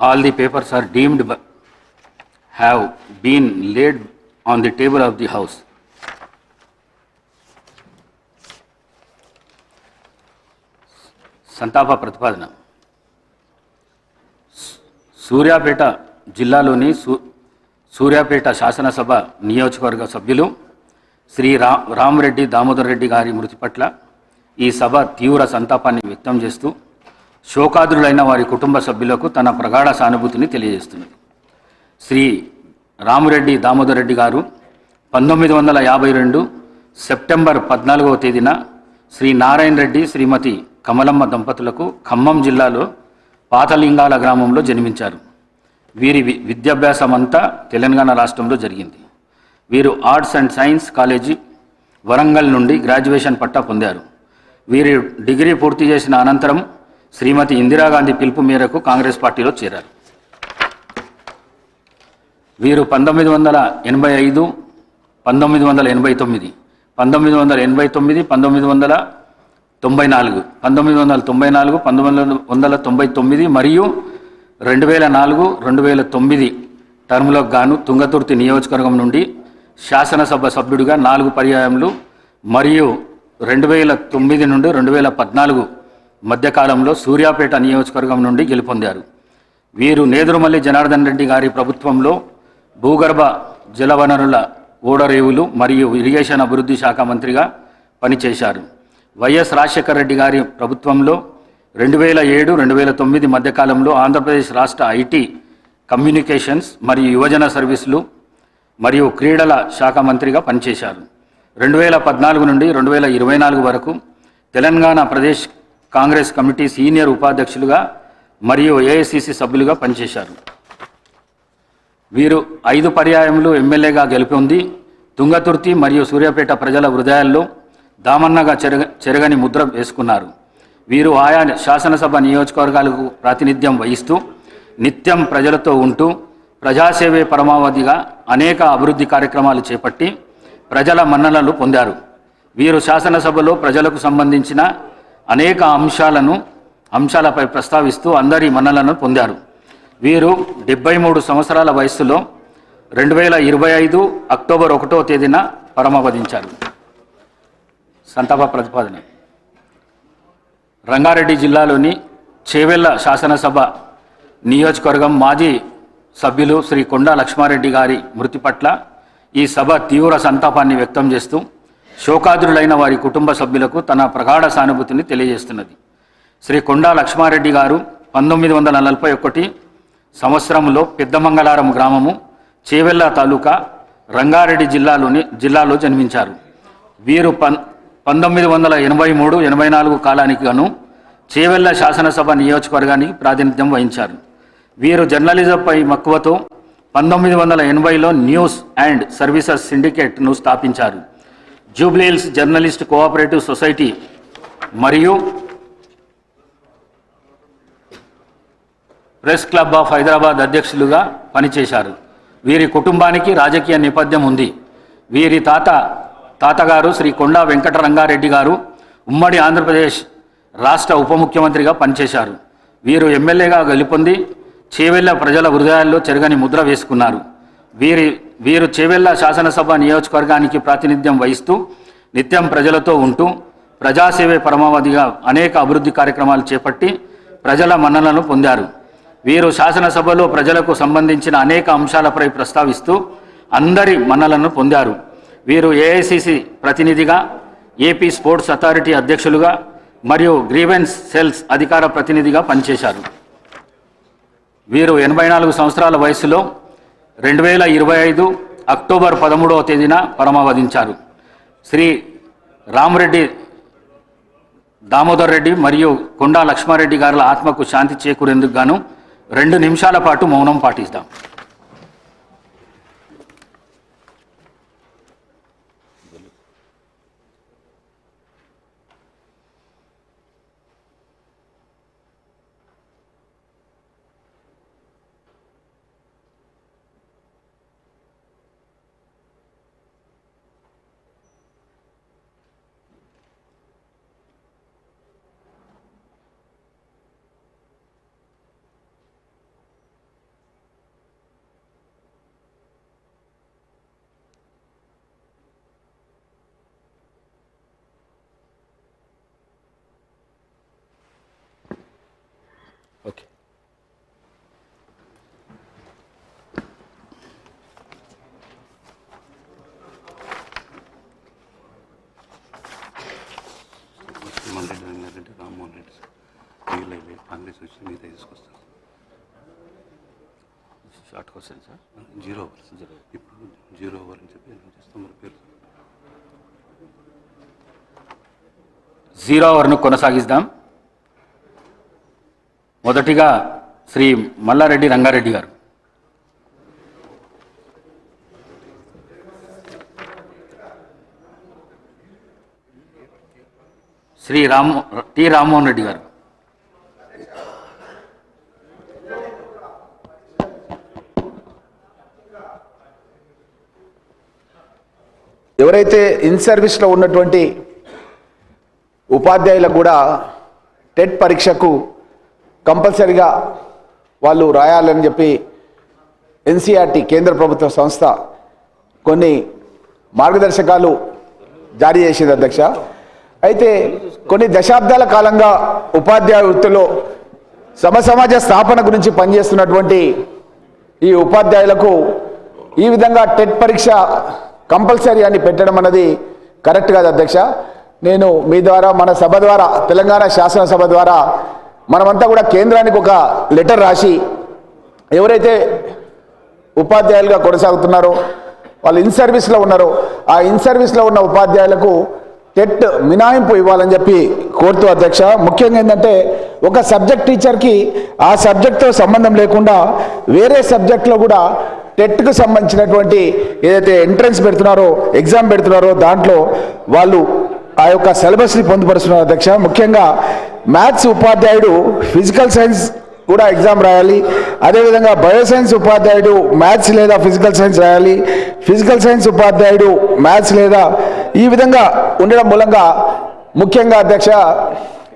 All the papers are deemed have have been laid on the table of the house. సంతాప ప్రతిపాదన సూర్యాపేట జిల్లాలోని సూ సూర్యాపేట శాసనసభ నియోజకవర్గ సభ్యులు శ్రీ రా రామరెడ్డి దామోదర్ రెడ్డి గారి మృతి పట్ల ఈ సభ తీవ్ర సంతాపాన్ని వ్యక్తం చేస్తూ శోకాదులైన వారి కుటుంబ సభ్యులకు తన ప్రగాఢ సానుభూతిని తెలియజేస్తున్నది. శ్రీ రామురెడ్డి దామోదర్ రెడ్డి గారు పంతొమ్మిది వందల యాభై రెండు సెప్టెంబర్ పద్నాలుగవ తేదీన శ్రీ నారాయణ రెడ్డి శ్రీమతి కమలమ్మ దంపతులకు ఖమ్మం జిల్లాలో పాతలింగాల గ్రామంలో జన్మించారు. వీరి వి- విద్యాభ్యాసం అంతా తెలంగాణ రాష్ట్రంలో జరిగింది. వీరు arts and science college Warangal నుండి గ్రాడ్యుయేషన్ పట్టా పొందారు. వీరి డిగ్రీ పూర్తి చేసిన అనంతరం శ్రీమతి ఇందిరాగాంధీ పిలుపు మేరకు కాంగ్రెస్ పార్టీలో చేరారు. వీరు పంతొమ్మిది వందల ఎనభై ఐదు పంతొమ్మిది వందల ఎనభై తొమ్మిది పంతొమ్మిది వందల ఎనభై తొమ్మిది పంతొమ్మిది వందల తొంభై నాలుగు పంతొమ్మిది వందల తొంభై నాలుగు పంతొమ్మిది వందల తొంభై తొమ్మిది మరియు రెండు వేల నాలుగు రెండు వేల తొమ్మిది టర్ములకు గాను తుంగతుర్తి నియోజకవర్గం నుండి శాసనసభ సభ్యుడిగా నాలుగు పర్యాయములు మరియు రెండు వేల తొమ్మిది నుండి రెండు వేల పద్నాలుగు మధ్యకాలంలో సూర్యాపేట నియోజకవర్గం నుండి గెలుపొందారు. వీరు నేదురుమల్లి జనార్దన్ రెడ్డి గారి ప్రభుత్వంలో భూగర్భ జలవనరుల ఓడరేవులు మరియు ఇరిగేషన్ అభివృద్ధి శాఖ మంత్రిగా పనిచేశారు. వైఎస్ రాజశేఖర రెడ్డి గారి ప్రభుత్వంలో రెండు వేల ఏడు రెండు వేల తొమ్మిది మధ్యకాలంలో ఆంధ్రప్రదేశ్ రాష్ట్ర ఐటీ కమ్యూనికేషన్స్ మరియు యువజన సర్వీసులు మరియు క్రీడల శాఖ మంత్రిగా పనిచేశారు. రెండు వేల పద్నాలుగు నుండి రెండు వేల ఇరవై నాలుగు వరకు Telangana Pradesh Congress committee senior ఉపాధ్యక్షులుగా మరియు ఏఐసిసి సభ్యులుగా పనిచేశారు. వీరు ఐదు పర్యాయములు ఎమ్మెల్యేగా గెలుపొంది తుంగతుర్తి మరియు సూర్యాపేట ప్రజల హృదయాల్లో దామన్నగా చెరగ చెరగని ముద్ర వేసుకున్నారు. వీరు ఆయా శాసనసభ నియోజకవర్గాలకు ప్రాతినిధ్యం వహిస్తూ నిత్యం ప్రజలతో ఉంటూ ప్రజాసేవే పరమావధిగా అనేక అభివృద్ధి కార్యక్రమాలు చేపట్టి ప్రజల మన్ననలు పొందారు. వీరు శాసనసభలో ప్రజలకు సంబంధించిన అనేక అంశాలను అంశాలపై ప్రస్తావిస్తూ అందరి మన్నలను పొందారు. వీరు డెబ్బై మూడు సంవత్సరాల వయస్సులో రెండు వేల ఇరవై ఐదు అక్టోబర్ ఒకటో తేదీన పరమవధించారు. సంతాప ప్రతిపాదన. రంగారెడ్డి జిల్లాలోని చేవెళ్ళ శాసనసభ నియోజకవర్గం మాజీ సభ్యులు శ్రీ కొండా లక్ష్మారెడ్డి గారి మృతి పట్ల ఈ సభ తీవ్ర సంతాపాన్ని వ్యక్తం చేస్తూ శోకాదురులైన వారి కుటుంబ సభ్యులకు తన ప్రగాఢ సానుభూతిని తెలియజేస్తున్నది. శ్రీ కొండా లక్ష్మారెడ్డి గారు పంతొమ్మిది వందల నలభై ఒకటి సంవత్సరంలో పెద్దమంగళారం గ్రామము చేవెళ్ళ తాలూకా రంగారెడ్డి జిల్లాలోని జిల్లాలో జన్మించారు. వీరు పన్ పంతొమ్మిది వందల ఎనభై మూడు ఎనభై నాలుగు కాలానికి గాను చేవెళ్ళ శాసనసభ నియోజకవర్గానికి ప్రాతినిధ్యం వహించారు. వీరు జర్నలిజంపై మక్కువతో పంతొమ్మిది వందల ఎనభైలో న్యూస్ అండ్ సర్వీసెస్ సిండికేట్ను స్థాపించారు. జూబ్లీహిల్స్ జర్నలిస్ట్ కోఆపరేటివ్ సొసైటీ మరియు ప్రెస్ క్లబ్ ఆఫ్ హైదరాబాద్ అధ్యక్షులుగా పనిచేశారు. వీరి కుటుంబానికి రాజకీయ నేపథ్యం ఉంది. వీరి తాత తాతగారు శ్రీ కొండా వెంకటరంగారెడ్డి గారు ఉమ్మడి ఆంధ్రప్రదేశ్ రాష్ట్ర ఉప ముఖ్యమంత్రిగా పనిచేశారు. వీరు ఎమ్మెల్యేగా గెలుపొంది చేవెళ్ళ ప్రజల హృదయాల్లో చెరగని ముద్ర వేసుకున్నారు. వీరి వీరు చేవెళ్ళ శాసనసభ నియోజకవర్గానికి ప్రాతినిధ్యం వహిస్తూ నిత్యం ప్రజలతో ఉంటూ ప్రజాసేవే పరమావధిగా అనేక అభివృద్ధి కార్యక్రమాలు చేపట్టి ప్రజల మన్ననలను పొందారు. వీరు శాసనసభలో ప్రజలకు సంబంధించిన అనేక అంశాలపై ప్రస్తావిస్తూ అందరి మన్నలను పొందారు. వీరు ఏఐసిసి ప్రతినిధిగా ఏపీ స్పోర్ట్స్ అథారిటీ అధ్యక్షులుగా మరియు గ్రీవెన్స్ సెల్స్ అధికార ప్రతినిధిగా పనిచేశారు. వీరు ఎనభై నాలుగు సంవత్సరాల వయసులో రెండు వేల ఇరవై ఐదు అక్టోబర్ పదమూడవ తేదీన పరమావధించారు. శ్రీ రామరెడ్డి దామోదర్ రెడ్డి మరియు కొండా లక్ష్మారెడ్డి గారుల ఆత్మకు శాంతి చేకూరేందుకు గాను రెండు నిమిషాల పాటు మౌనం పాటిస్తాం ఓకే. జగన్మోహన్ రెడ్డి రంగారెడ్డి రామ్మోహన్ రెడ్డి సార్ వీళ్ళు వెళ్ళి కాంగ్రెస్ వచ్చి మీద తీసుకొస్తారు. Short question sir? Zero over. Zero ఇప్పుడు జీరో ఓవర్ అని చెప్పి చేస్తాం మరి పేరు జీరో అవర్ను కొనసాగిద్దాం. మొదటిగా శ్రీ మల్లారెడ్డి రంగారెడ్డి గారు. శ్రీ రామ్ టి రామ్మోహన్ రెడ్డి గారు. ఎవరైతే ఇన్ సర్వీస్లో ఉన్నటువంటి ఉపాధ్యాయులకు కూడా టెట్ పరీక్షకు కంపల్సరిగా వాళ్ళు రాయాలని చెప్పి ఎన్సీఆర్టీ కేంద్ర ప్రభుత్వ సంస్థ కొన్ని మార్గదర్శకాలు జారీ చేసింది అధ్యక్ష. అయితే కొన్ని దశాబ్దాల కాలంగా ఉపాధ్యాయ వృత్తిలో సమసమాజ స్థాపన గురించి పనిచేస్తున్నటువంటి ఈ ఉపాధ్యాయులకు ఈ విధంగా టెట్ పరీక్ష కంపల్సరీ అని పెట్టడం అన్నది కరెక్ట్ కాదు అధ్యక్ష. నేను మీ ద్వారా మన సభ ద్వారా తెలంగాణ శాసనసభ ద్వారా మనమంతా కూడా కేంద్రానికి ఒక లెటర్ రాసి ఎవరైతే ఉపాధ్యాయులుగా కొనసాగుతున్నారో వాళ్ళు ఇన్ సర్వీస్లో ఉన్నారో ఆ ఇన్ సర్వీస్లో ఉన్న ఉపాధ్యాయులకు టెట్ మినాయింపు ఇవ్వాలని చెప్పి కోరుతూ అధ్యక్ష. ముఖ్యంగా ఏంటంటే ఒక సబ్జెక్ట్ టీచర్కి ఆ సబ్జెక్ట్తో సంబంధం లేకుండా వేరే సబ్జెక్ట్లో కూడా టెట్కు సంబంధించినటువంటి ఏదైతే ఎంట్రన్స్ పెడుతున్నారో ఎగ్జామ్ పెడుతున్నారో దాంట్లో వాళ్ళు ఆ యొక్క సిలబస్ని పొందుపరుస్తున్నారు అధ్యక్ష. ముఖ్యంగా మ్యాథ్స్ ఉపాధ్యాయుడు ఫిజికల్ సైన్స్ కూడా ఎగ్జామ్ రాయాలి. అదేవిధంగా బయోసైన్స్ ఉపాధ్యాయుడు మ్యాథ్స్ లేదా ఫిజికల్ సైన్స్ రాయాలి. ఫిజికల్ సైన్స్ ఉపాధ్యాయుడు మ్యాథ్స్ లేదా ఈ విధంగా ఉండడం మూలంగా ముఖ్యంగా అధ్యక్ష